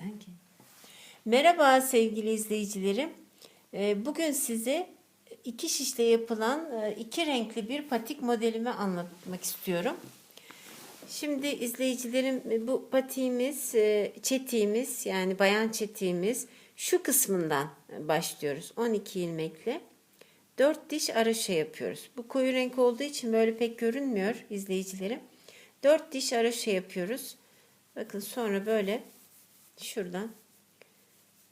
Sanki. Merhaba sevgili izleyicilerim. Ee, Bugün size iki şişle yapılan e, iki renkli bir patik modelimi anlatmak istiyorum. Şimdi izleyicilerim e, bu patiğimiz, e, çetiğimiz yani bayan çetiğimiz şu kısmından başlıyoruz. 12 ilmekle 4 diş araşa yapıyoruz. Bu koyu renk olduğu için böyle pek görünmüyor izleyicilerim. 4 diş araşa yapıyoruz. Bakın sonra böyle şuradan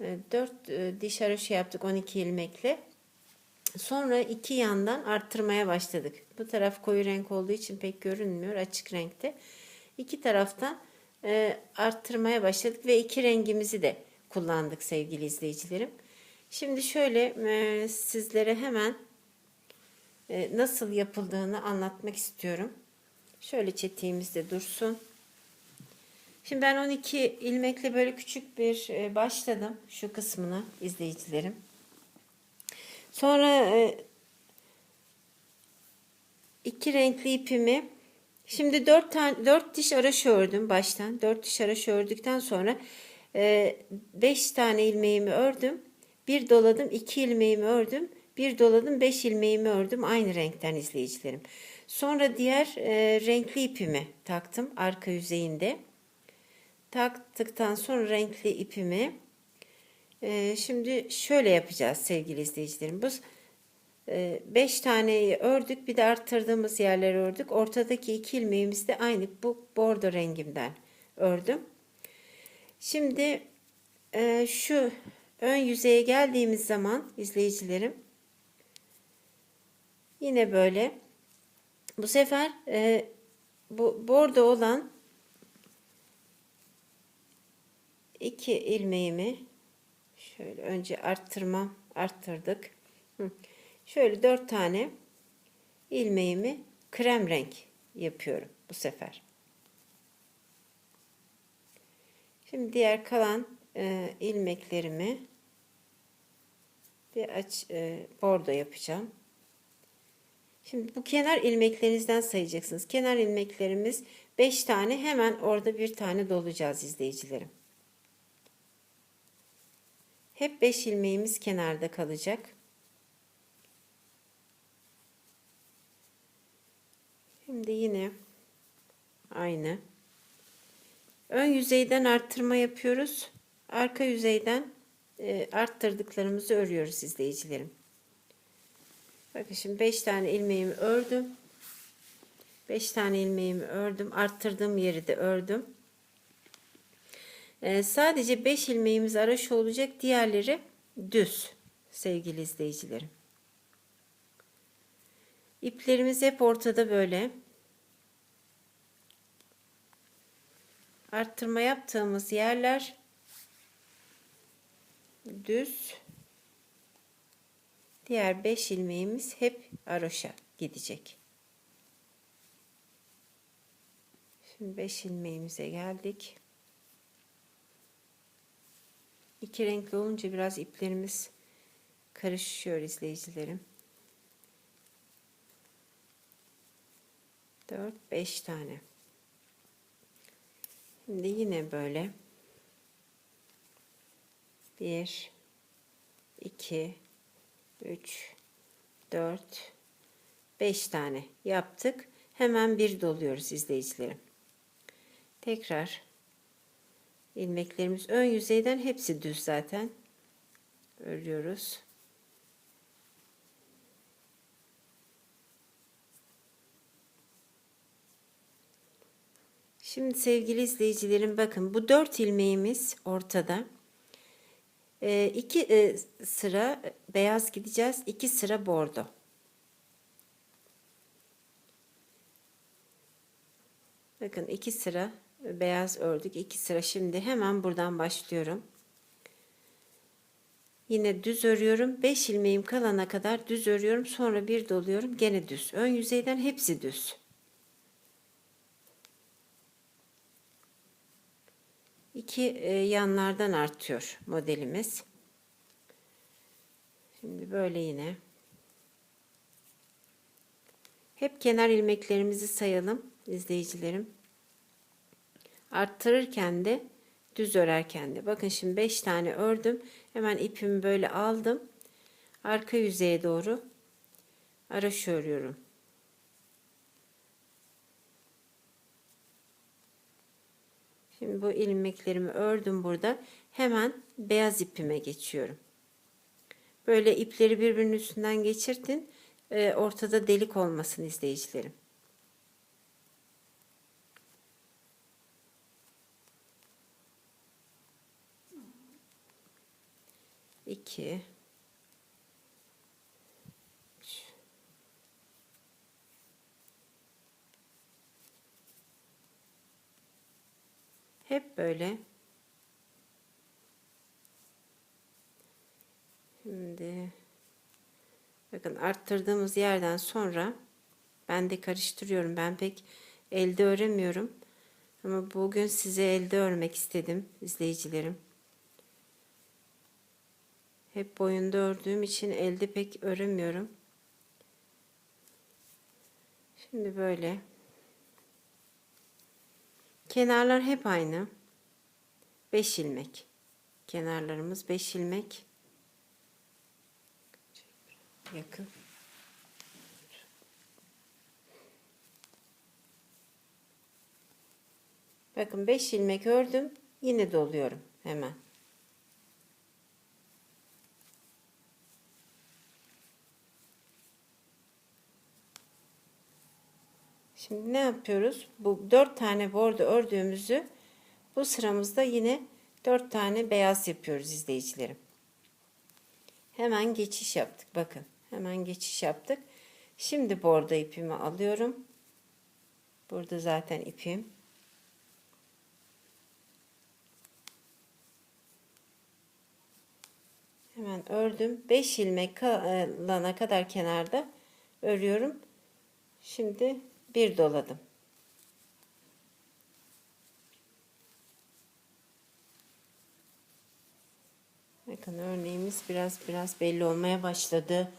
4 diş haroşa yaptık 12 ilmekle. Sonra iki yandan arttırmaya başladık. Bu taraf koyu renk olduğu için pek görünmüyor açık renkte. İki taraftan e, arttırmaya başladık ve iki rengimizi de kullandık sevgili izleyicilerim. Şimdi şöyle e, sizlere hemen e, nasıl yapıldığını anlatmak istiyorum. Şöyle çetiğimiz de dursun. Şimdi ben 12 ilmekle böyle küçük bir e, başladım şu kısmına izleyicilerim. Sonra e, iki renkli ipimi şimdi 4 tane 4 diş araş ördüm baştan. 4 diş araş ördükten sonra 5 tane ilmeğimi ördüm. Bir doladım, iki ilmeğimi ördüm. Bir doladım, 5 ilmeğimi ördüm. Aynı renkten izleyicilerim. Sonra diğer e, renkli ipimi taktım arka yüzeyinde taktıktan sonra renkli ipimi e, şimdi şöyle yapacağız sevgili izleyicilerim. Bu 5 e, taneyi ördük bir de arttırdığımız yerleri ördük. Ortadaki iki ilmeğimiz de aynı bu bordo rengimden ördüm. Şimdi e, şu ön yüzeye geldiğimiz zaman izleyicilerim yine böyle bu sefer e, bu bordo olan iki ilmeğimi şöyle önce arttırmam arttırdık. Şöyle dört tane ilmeğimi krem renk yapıyorum bu sefer. Şimdi diğer kalan e, ilmeklerimi bir aç e, bordo yapacağım. Şimdi bu kenar ilmeklerinizden sayacaksınız. Kenar ilmeklerimiz 5 tane hemen orada bir tane dolacağız izleyicilerim. Hep 5 ilmeğimiz kenarda kalacak. Şimdi yine aynı. Ön yüzeyden arttırma yapıyoruz. Arka yüzeyden e, arttırdıklarımızı örüyoruz izleyicilerim. Bakın şimdi 5 tane ilmeğimi ördüm. 5 tane ilmeğimi ördüm. Arttırdığım yeri de ördüm. Ee, sadece 5 ilmeğimiz araş olacak. Diğerleri düz sevgili izleyicilerim. İplerimiz hep ortada böyle. Arttırma yaptığımız yerler düz. Diğer 5 ilmeğimiz hep aroşa gidecek. Şimdi 5 ilmeğimize geldik. İki renkli olunca biraz iplerimiz karışıyor izleyicilerim. 4 5 tane. Şimdi yine böyle 1 2 3 4 5 tane yaptık. Hemen bir doluyoruz izleyicilerim. Tekrar ilmeklerimiz ön yüzeyden hepsi düz zaten örüyoruz. Şimdi sevgili izleyicilerim bakın bu dört ilmeğimiz ortada. E, iki e, sıra beyaz gideceğiz. iki sıra bordo. Bakın iki sıra beyaz ördük. iki sıra şimdi hemen buradan başlıyorum. Yine düz örüyorum. 5 ilmeğim kalana kadar düz örüyorum. Sonra bir doluyorum. Gene düz. Ön yüzeyden hepsi düz. İki e, yanlardan artıyor modelimiz. Şimdi böyle yine. Hep kenar ilmeklerimizi sayalım izleyicilerim. Arttırırken de düz örerken de. Bakın şimdi 5 tane ördüm. Hemen ipimi böyle aldım. Arka yüzeye doğru araş örüyorum. Şimdi bu ilmeklerimi ördüm burada. Hemen beyaz ipime geçiyorum. Böyle ipleri birbirinin üstünden geçirtin. E, ortada delik olmasın izleyicilerim. İki. üç. Hep böyle. Şimdi bakın arttırdığımız yerden sonra ben de karıştırıyorum. Ben pek elde öremiyorum. Ama bugün size elde örmek istedim izleyicilerim. Hep boyunda ördüğüm için elde pek öremiyorum. Şimdi böyle. Kenarlar hep aynı. 5 ilmek. Kenarlarımız 5 ilmek. Yakın. Bakın 5 ilmek ördüm. Yine doluyorum hemen. Şimdi ne yapıyoruz? Bu 4 tane bordo ördüğümüzü bu sıramızda yine 4 tane beyaz yapıyoruz izleyicilerim. Hemen geçiş yaptık. Bakın hemen geçiş yaptık. Şimdi bordo ipimi alıyorum. Burada zaten ipim. Hemen ördüm. 5 ilmek kalana kadar kenarda örüyorum. Şimdi bir doladım. Bakın örneğimiz biraz biraz belli olmaya başladı.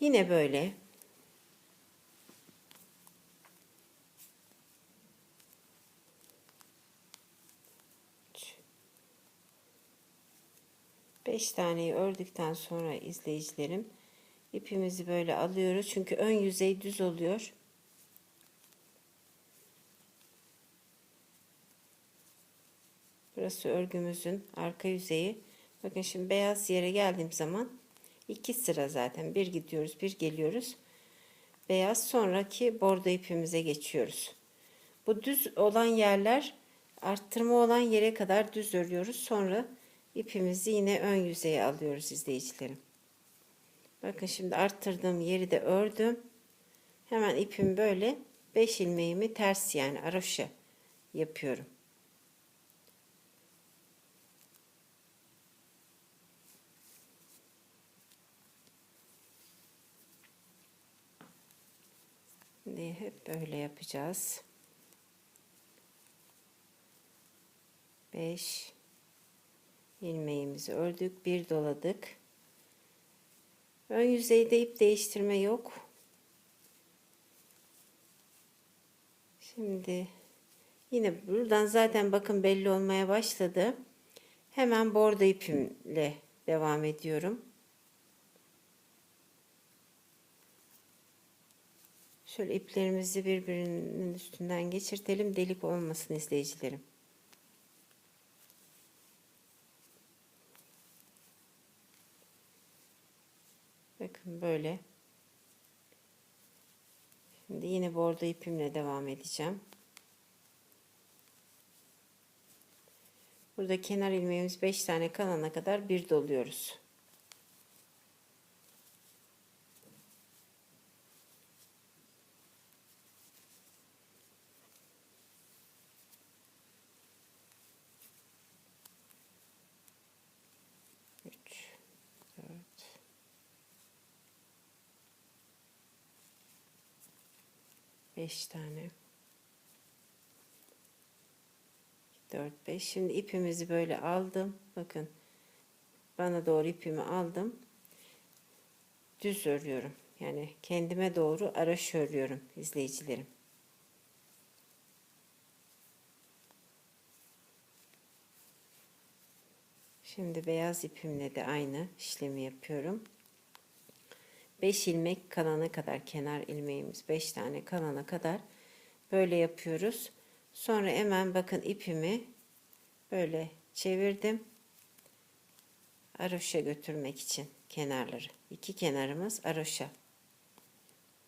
Yine böyle. Beş taneyi ördükten sonra izleyicilerim ipimizi böyle alıyoruz. Çünkü ön yüzey düz oluyor. Burası örgümüzün arka yüzeyi. Bakın şimdi beyaz yere geldiğim zaman iki sıra zaten. Bir gidiyoruz, bir geliyoruz. Beyaz sonraki bordo ipimize geçiyoruz. Bu düz olan yerler arttırma olan yere kadar düz örüyoruz. Sonra ipimizi yine ön yüzeye alıyoruz izleyicilerim. Bakın şimdi arttırdığım yeri de ördüm. Hemen ipimi böyle 5 ilmeğimi ters yani aroşa yapıyorum. Şimdi hep böyle yapacağız. 5 ilmeğimizi ördük, bir doladık. Ön yüzeyde ip değiştirme yok. Şimdi yine buradan zaten bakın belli olmaya başladı. Hemen bordo ipimle devam ediyorum. Şöyle iplerimizi birbirinin üstünden geçirtelim. Delik olmasın izleyicilerim. Bakın böyle. Şimdi yine bordo ipimle devam edeceğim. Burada kenar ilmeğimiz 5 tane kalana kadar bir doluyoruz. 5 tane. 4 5 şimdi ipimizi böyle aldım. Bakın bana doğru ipimi aldım. Düz örüyorum. Yani kendime doğru araş örüyorum izleyicilerim. Şimdi beyaz ipimle de aynı işlemi yapıyorum. 5 ilmek kalana kadar kenar ilmeğimiz 5 tane kalana kadar böyle yapıyoruz. Sonra hemen bakın ipimi böyle çevirdim. Aroşa götürmek için kenarları. İki kenarımız aroşa.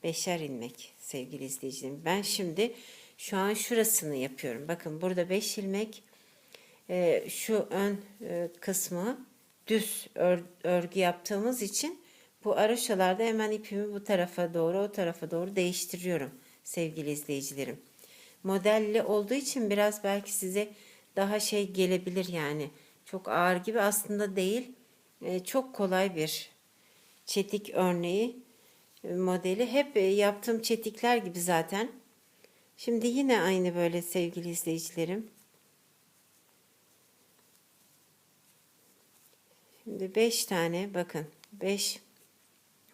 Beşer ilmek sevgili izleyicilerim. Ben şimdi şu an şurasını yapıyorum. Bakın burada 5 ilmek e, şu ön e, kısmı düz ör- örgü yaptığımız için bu aroşalarda hemen ipimi bu tarafa doğru o tarafa doğru değiştiriyorum sevgili izleyicilerim. Modelli olduğu için biraz belki size daha şey gelebilir yani. Çok ağır gibi aslında değil. E, çok kolay bir çetik örneği e, modeli. Hep e, yaptığım çetikler gibi zaten. Şimdi yine aynı böyle sevgili izleyicilerim. Şimdi 5 tane bakın 5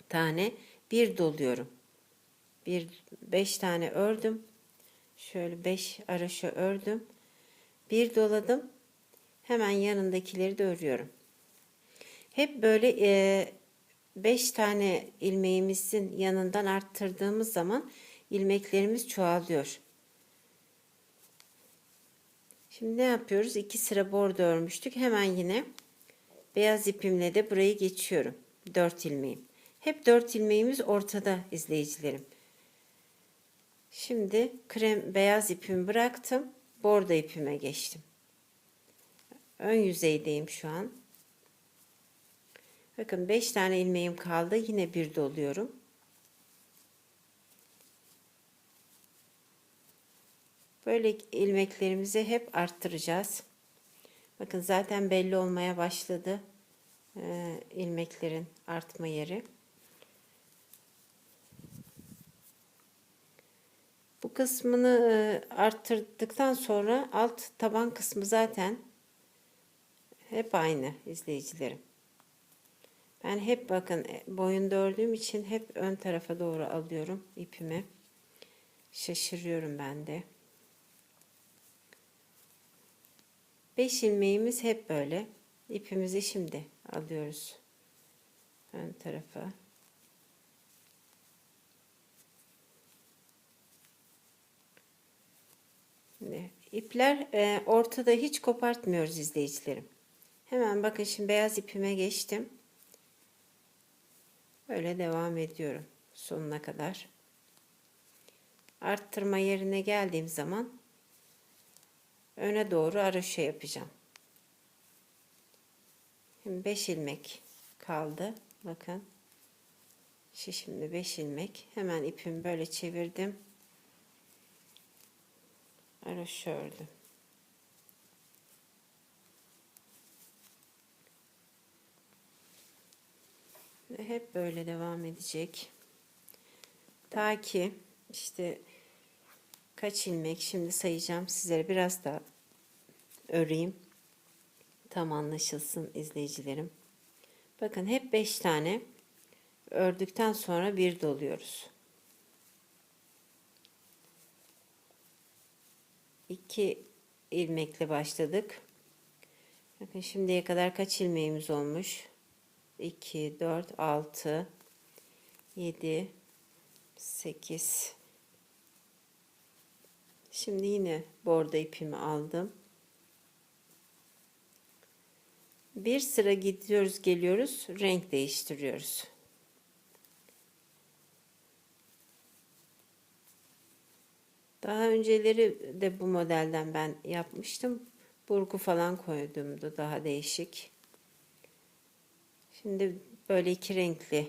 tane bir doluyorum. Bir 5 tane ördüm. Şöyle 5 araşa ördüm. Bir doladım. Hemen yanındakileri de örüyorum. Hep böyle 5 tane ilmeğimizin yanından arttırdığımız zaman ilmeklerimiz çoğalıyor. Şimdi ne yapıyoruz? 2 sıra bordo örmüştük. Hemen yine beyaz ipimle de burayı geçiyorum. 4 ilmeğim. Hep 4 ilmeğimiz ortada izleyicilerim. Şimdi krem beyaz ipimi bıraktım. Bordo ipime geçtim. Ön yüzeydeyim şu an. Bakın 5 tane ilmeğim kaldı. Yine bir doluyorum. Böyle ilmeklerimizi hep arttıracağız. Bakın zaten belli olmaya başladı e, ilmeklerin artma yeri. Bu kısmını e, arttırdıktan sonra alt taban kısmı zaten hep aynı izleyicilerim. Ben hep bakın e, boyunda ördüğüm için hep ön tarafa doğru alıyorum ipimi. Şaşırıyorum ben de. 5 ilmeğimiz hep böyle. İpimizi şimdi alıyoruz ön tarafa. Şimdi ipler e, ortada hiç kopartmıyoruz izleyicilerim. Hemen bakın şimdi beyaz ipime geçtim. Böyle devam ediyorum sonuna kadar. Arttırma yerine geldiğim zaman öne doğru araşa yapacağım. Şimdi 5 ilmek kaldı. Bakın. Şimdi 5 ilmek. Hemen ipimi böyle çevirdim. Araşa ördüm. Ve hep böyle devam edecek. Ta ki işte kaç ilmek şimdi sayacağım sizlere biraz daha öreyim. Tam anlaşılsın izleyicilerim. Bakın hep 5 tane ördükten sonra bir doluyoruz. 2 ilmekle başladık. Bakın şimdiye kadar kaç ilmeğimiz olmuş? 2, 4, 6, 7, 8. Şimdi yine bordo ipimi aldım. Bir sıra gidiyoruz geliyoruz renk değiştiriyoruz. Daha önceleri de bu modelden ben yapmıştım. Burgu falan koydumdu daha değişik. Şimdi böyle iki renkli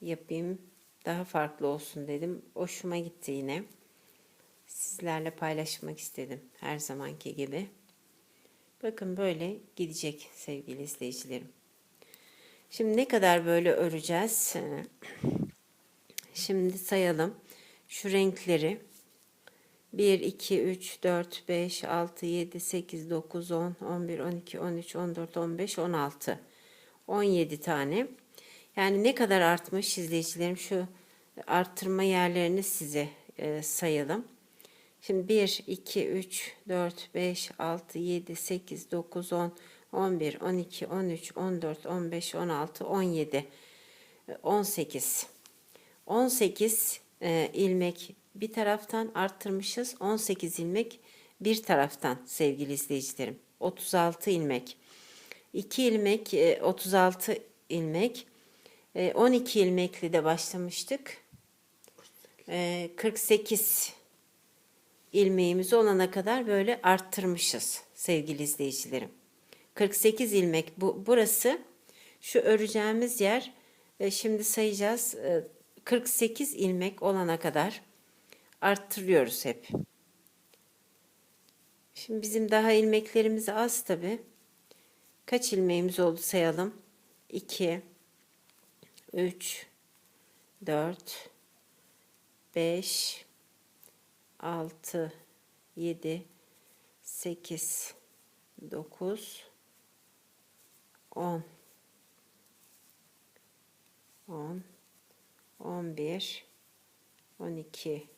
yapayım. Daha farklı olsun dedim. Hoşuma gitti yine. Sizlerle paylaşmak istedim her zamanki gibi. Bakın böyle gidecek sevgili izleyicilerim. Şimdi ne kadar böyle öreceğiz? Şimdi sayalım. Şu renkleri 1, 2, 3, 4, 5, 6, 7, 8, 9, 10, 11, 12, 13, 14, 15, 16. 17 tane. Yani ne kadar artmış izleyicilerim şu arttırma yerlerini size e, sayalım. Şimdi 1, 2, 3, 4, 5, 6, 7, 8, 9, 10, 11, 12, 13, 14, 15, 16, 17, 18. 18 e, ilmek bir taraftan arttırmışız. 18 ilmek bir taraftan sevgili izleyicilerim. 36 ilmek. 2 ilmek, e, 36 ilmek. E, 12 ilmekli de başlamıştık. E, 48 ilmeğimiz olana kadar böyle arttırmışız sevgili izleyicilerim. 48 ilmek bu burası şu öreceğimiz yer e, şimdi sayacağız e, 48 ilmek olana kadar arttırıyoruz hep. Şimdi bizim daha ilmeklerimiz az tabi. Kaç ilmeğimiz oldu sayalım. 2 3 4 5 6 7 8 9 10 10 11 12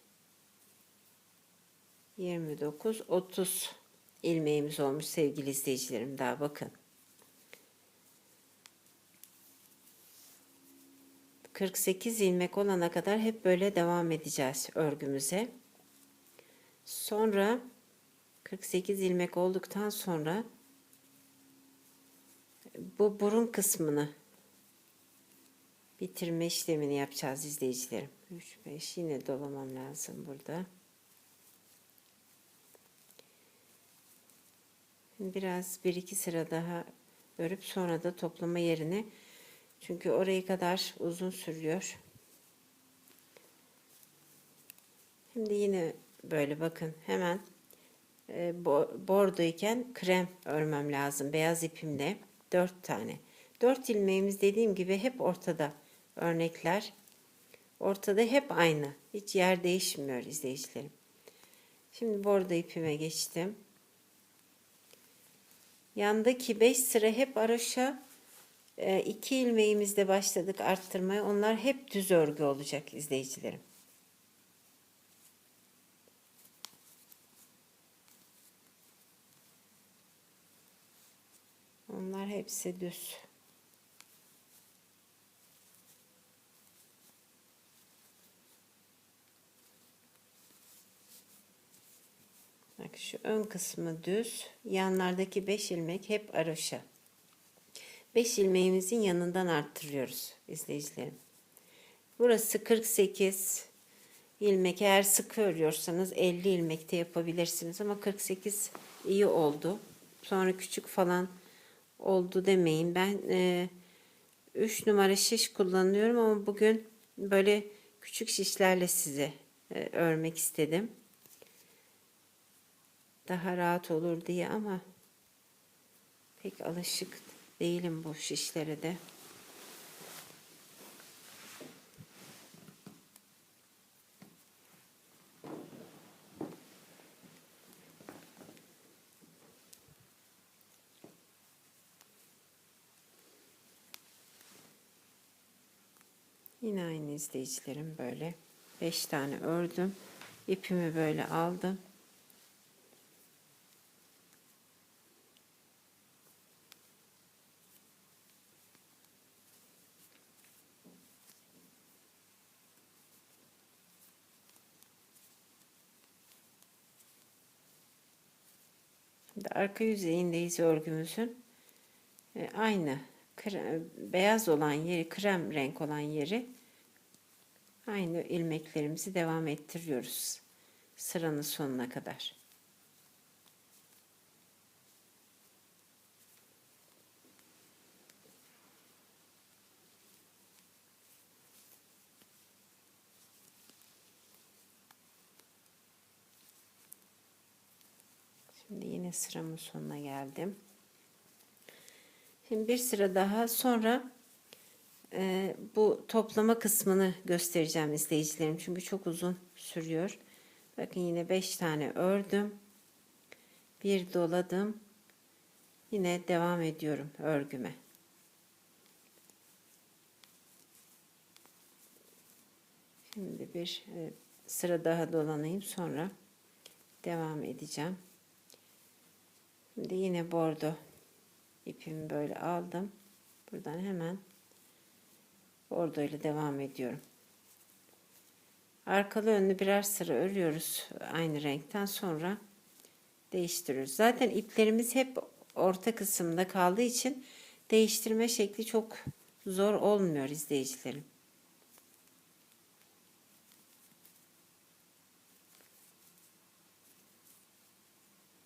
29 30 ilmeğimiz olmuş sevgili izleyicilerim daha bakın. 48 ilmek olana kadar hep böyle devam edeceğiz örgümüze. Sonra 48 ilmek olduktan sonra bu burun kısmını bitirme işlemini yapacağız izleyicilerim. 3 5 yine dolamam lazım burada. Biraz bir iki sıra daha örüp sonra da toplama yerini çünkü orayı kadar uzun sürüyor. Şimdi yine böyle bakın hemen e, bordo iken krem örmem lazım beyaz ipimle dört tane. Dört ilmeğimiz dediğim gibi hep ortada örnekler. Ortada hep aynı. Hiç yer değişmiyor izleyicilerim. Şimdi bordo ipime geçtim. Yandaki 5 sıra hep araşa 2 e, ilmeğimizde başladık arttırmaya. Onlar hep düz örgü olacak izleyicilerim. Onlar hepsi düz. Bak şu ön kısmı düz. Yanlardaki 5 ilmek hep aroşa. 5 ilmeğimizin yanından arttırıyoruz izleyicilerim. Burası 48 ilmek. Eğer sık örüyorsanız 50 ilmekte yapabilirsiniz ama 48 iyi oldu. Sonra küçük falan oldu demeyin. Ben e, 3 numara şiş kullanıyorum ama bugün böyle küçük şişlerle size e, örmek istedim daha rahat olur diye ama pek alışık değilim bu şişlere de. Yine aynı izleyicilerim böyle 5 tane ördüm. ipimi böyle aldım. Şimdi arka yüzeyindeyiz örgümüzün. E, aynı krem, beyaz olan yeri, krem renk olan yeri aynı ilmeklerimizi devam ettiriyoruz sıranın sonuna kadar. Şimdi sıramın sonuna geldim. Şimdi bir sıra daha sonra e, bu toplama kısmını göstereceğim izleyicilerim. Çünkü çok uzun sürüyor. Bakın yine 5 tane ördüm. Bir doladım. Yine devam ediyorum örgüme. Şimdi bir e, sıra daha dolanayım sonra devam edeceğim. Şimdi yine bordo ipimi böyle aldım. Buradan hemen bordo ile devam ediyorum. Arkalı önlü birer sıra örüyoruz aynı renkten sonra değiştiriyoruz. Zaten iplerimiz hep orta kısımda kaldığı için değiştirme şekli çok zor olmuyor izleyicilerim.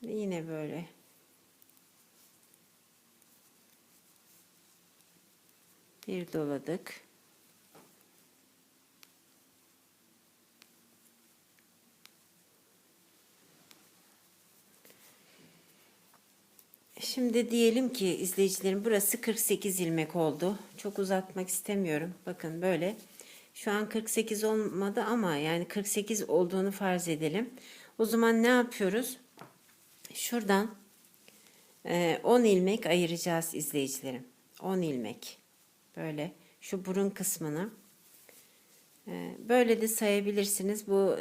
Yine böyle bir doladık. Şimdi diyelim ki izleyicilerim burası 48 ilmek oldu. Çok uzatmak istemiyorum. Bakın böyle. Şu an 48 olmadı ama yani 48 olduğunu farz edelim. O zaman ne yapıyoruz? Şuradan 10 ilmek ayıracağız izleyicilerim. 10 ilmek. Böyle şu burun kısmını. Böyle de sayabilirsiniz. Bu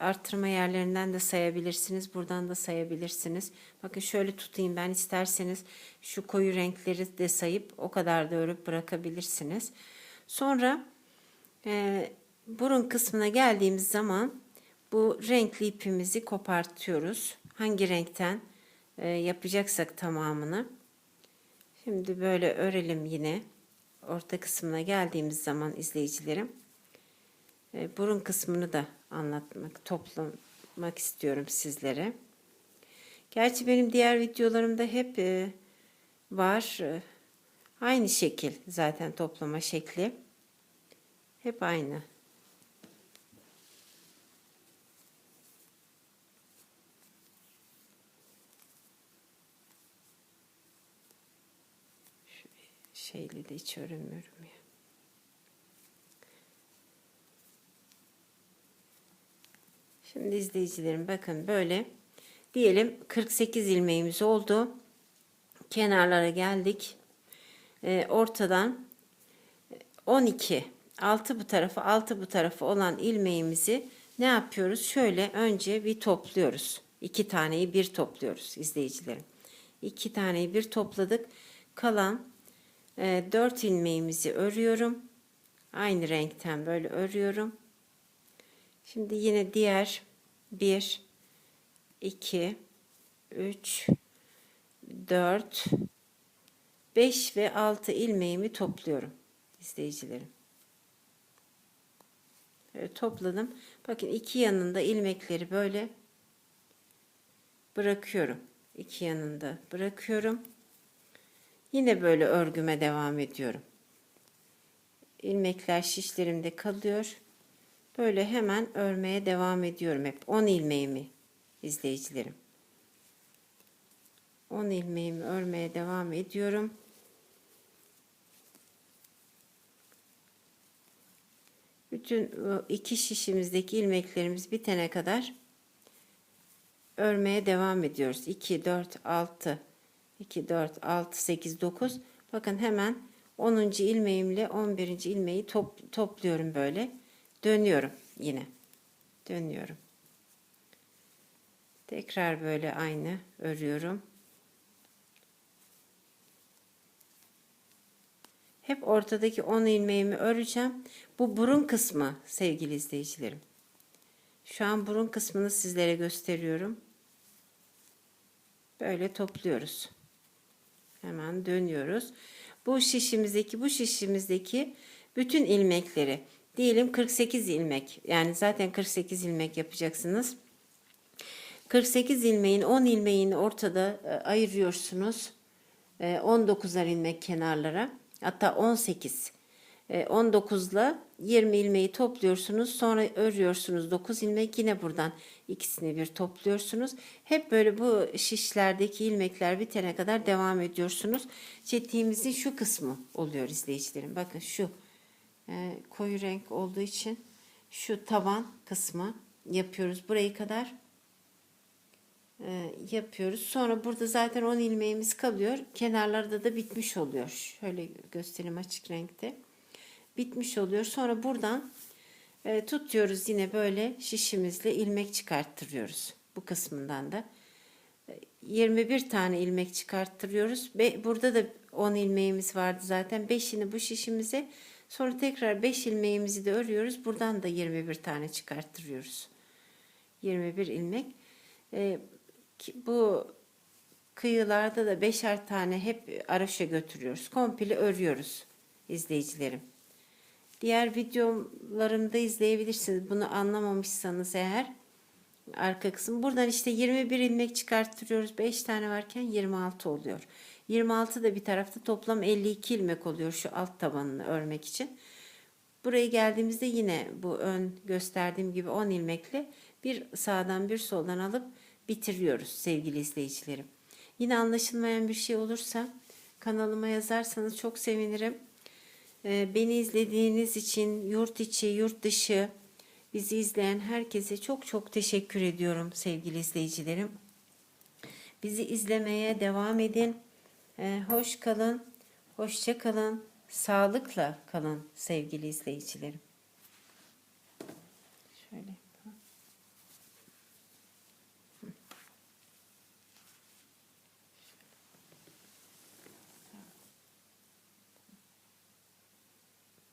arttırma yerlerinden de sayabilirsiniz. Buradan da sayabilirsiniz. Bakın şöyle tutayım ben isterseniz şu koyu renkleri de sayıp o kadar da örüp bırakabilirsiniz. Sonra e, burun kısmına geldiğimiz zaman bu renkli ipimizi kopartıyoruz. Hangi renkten e, yapacaksak tamamını. Şimdi böyle örelim yine. Orta kısmına geldiğimiz zaman izleyicilerim e, burun kısmını da anlatmak, toplamak istiyorum sizlere. Gerçi benim diğer videolarımda hep e, var. E, aynı şekil zaten toplama şekli. Hep aynı. Şu şeyli de hiç öremiyorum ya. Şimdi izleyicilerim bakın böyle diyelim 48 ilmeğimiz oldu. Kenarlara geldik. E, ortadan 12 6 bu tarafı 6 bu tarafı olan ilmeğimizi ne yapıyoruz? Şöyle önce bir topluyoruz. İki taneyi bir topluyoruz izleyicilerim. İki taneyi bir topladık. Kalan e, 4 ilmeğimizi örüyorum. Aynı renkten böyle örüyorum. Şimdi yine diğer 1, 2, 3, 4, 5 ve 6 ilmeğimi topluyorum izleyicilerim. Böyle topladım. Bakın iki yanında ilmekleri böyle bırakıyorum. İki yanında bırakıyorum. Yine böyle örgüme devam ediyorum. İlmekler şişlerimde kalıyor. Böyle hemen örmeye devam ediyorum hep. 10 ilmeğimi izleyicilerim. 10 ilmeğimi örmeye devam ediyorum. Bütün iki şişimizdeki ilmeklerimiz bitene kadar örmeye devam ediyoruz. 2, 4, 6, 2, 4, 6, 8, 9. Bakın hemen 10. ilmeğimle 11. ilmeği top, topluyorum böyle. Dönüyorum yine. Dönüyorum. Tekrar böyle aynı örüyorum. Hep ortadaki 10 ilmeğimi öreceğim. Bu burun kısmı sevgili izleyicilerim. Şu an burun kısmını sizlere gösteriyorum. Böyle topluyoruz. Hemen dönüyoruz. Bu şişimizdeki bu şişimizdeki bütün ilmekleri Diyelim 48 ilmek. Yani zaten 48 ilmek yapacaksınız. 48 ilmeğin 10 ilmeğini ortada e, ayırıyorsunuz. 19'ar e, ilmek kenarlara. Hatta 18. 19 ile 20 ilmeği topluyorsunuz. Sonra örüyorsunuz 9 ilmek. Yine buradan ikisini bir topluyorsunuz. Hep böyle bu şişlerdeki ilmekler bitene kadar devam ediyorsunuz. Çetiğimizin şu kısmı oluyor izleyicilerim. Bakın şu e, koyu renk olduğu için şu taban kısmı yapıyoruz. Burayı kadar e, yapıyoruz. Sonra burada zaten 10 ilmeğimiz kalıyor. Kenarlarda da bitmiş oluyor. Şöyle göstereyim açık renkte. Bitmiş oluyor. Sonra buradan e, tutuyoruz yine böyle şişimizle ilmek çıkarttırıyoruz. Bu kısmından da. E, 21 tane ilmek çıkarttırıyoruz. Be, burada da 10 ilmeğimiz vardı zaten. 5'ini bu şişimize sonra tekrar 5 ilmeğimizi de örüyoruz. Buradan da 21 tane çıkarttırıyoruz. 21 ilmek. E, bu kıyılarda da beşer tane hep araşa götürüyoruz. Komple örüyoruz izleyicilerim. Diğer videolarımda izleyebilirsiniz. Bunu anlamamışsanız eğer arka kısım. Buradan işte 21 ilmek çıkarttırıyoruz. 5 tane varken 26 oluyor. 26 da bir tarafta toplam 52 ilmek oluyor şu alt tabanını örmek için. Buraya geldiğimizde yine bu ön gösterdiğim gibi 10 ilmekle bir sağdan bir soldan alıp bitiriyoruz sevgili izleyicilerim. Yine anlaşılmayan bir şey olursa kanalıma yazarsanız çok sevinirim. Ee, Beni izlediğiniz için yurt içi, yurt dışı bizi izleyen herkese çok çok teşekkür ediyorum sevgili izleyicilerim. Bizi izlemeye devam edin. Ee, Hoş kalın, hoşça kalın, sağlıkla kalın sevgili izleyicilerim. Şöyle.